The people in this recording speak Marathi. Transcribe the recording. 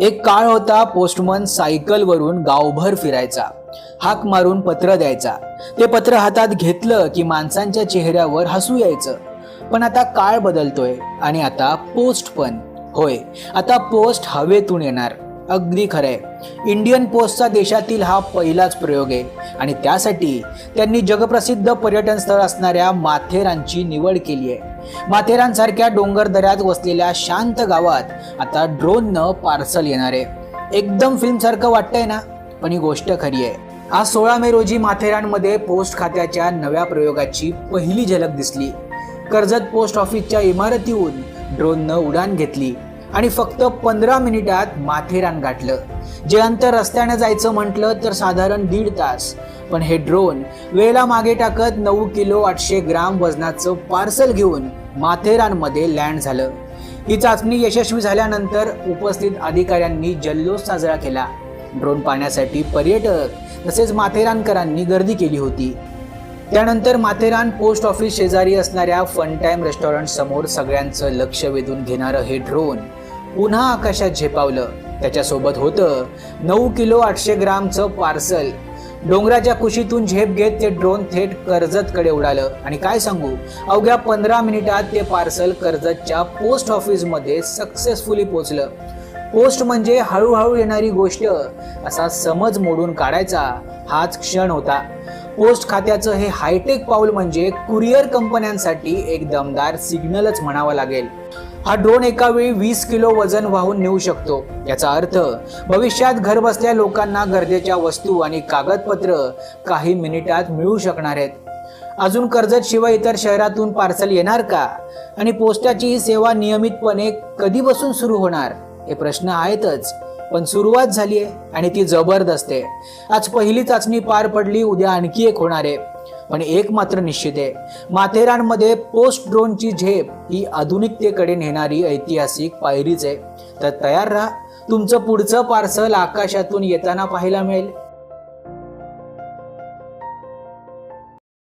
एक काळ होता पोस्टमन सायकलवरून गावभर फिरायचा. हाक मारून पत्र द्यायचा. ते पत्र हातात घेतलं की माणसांच्या चेहऱ्यावर हसू यायचं. पण आता काळ बदलतोय आणि आता पोस्ट पण. होय आता पोस्ट हवेतून येणार. अगदी खरंय. इंडियन पोस्टचा देशातील हा पहिलाच प्रयोग आहे. आणि त्यासाठी त्यांनी जगप्रसिद्ध पर्यटन स्थळ असणाऱ्या माथेरानची निवड केली आहे. माथेरानसारख्या डोंगर दऱ्यात वसलेल्या शांत गावात आता ड्रोननं पार्सल येणार. आहे एकदम फिल्मसारखं वाटतंय ना पण ही गोष्ट खरी आहे. आज सोळा मे रोजी माथेरानमध्ये पोस्ट खात्याच्या नव्या प्रयोगाची पहिली झलक दिसली. कर्जत पोस्ट ऑफिसच्या इमारतीहून ड्रोननं उडान घेतली आणि फक्त पंधरा मिनिटात माथेरान गाठलं. जे अंतर रस्त्यानं जायचं म्हटलं तर साधारण दीड तास. पण हे ड्रोन वेळेला मागे टाकत नऊ किलो आठशे ग्राम वजनाचं पार्सल घेऊन माथेरानमध्ये लँड झालं. ही चाचणी यशस्वी झाल्यानंतर उपस्थित अधिकाऱ्यांनी जल्लोष साजरा केला. ड्रोन पाहण्यासाठी पर्यटक तसेच माथेरानकरांनी गर्दी केली होती. त्यानंतर माथेरान पोस्ट ऑफिस शेजारी असणाऱ्या फन टाईम रेस्टॉरंट समोर सगळ्यांचं लक्ष वेधून घेणारं हे ड्रोन पुन्हा आकाशात झेपावलं. त्याच्यासोबत होतं नऊ किलो आठशे ग्रामचं पार्सल. डोंगराच्या कुशीतून झेप घेत ते ड्रोन थेट कर्जतकडे उडालं. आणि काय सांगू? अवघ्या पंधरा मिनिटात ते पार्सल कर्जतच्या पोस्ट ऑफिसमध्ये सक्सेसफुली पोचलं. पोस्ट म्हणजे हळूहळू येणारी गोष्ट. असा समज मोडून काढायचा हाच क्षण होता. पोस्ट खात्याचं हे हायटेक पाऊल म्हणजे कुरिअर कंपन्यांसाठी एक दमदार सिग्नलच म्हणावं लागेल. हा ड्रोन एका वेळी वीस किलो वजन वाहून नेऊ शकतो. याचा अर्थ भविष्यात घर बसल्या लोकांना गरजेच्या वस्तू आणि कागदपत्र काही मिनिटात मिळू शकणार आहेत. अजून कर्जत शिवाय इतर शहरातून पार्सल येणार का? आणि पोस्टाची ही सेवा नियमितपणे कधीपासून सुरू होणार? हे प्रश्न आहेतच. पण सुरुवात झाली आहे आणि ती जबरदस्त आहे. आज पहिली चाचणी पार पडली उद्या आणखी एक होणार आहे. पण एक मात्र निश्चित आहे. माथेरानमध्ये पोस्ट ड्रोनची झेप ही आधुनिकतेकडे नेणारी ऐतिहासिक पायरीच आहे. तर तयार राहा. तुमचं पुढचं पार्सल आकाशातून येताना पाहायला मिळेल.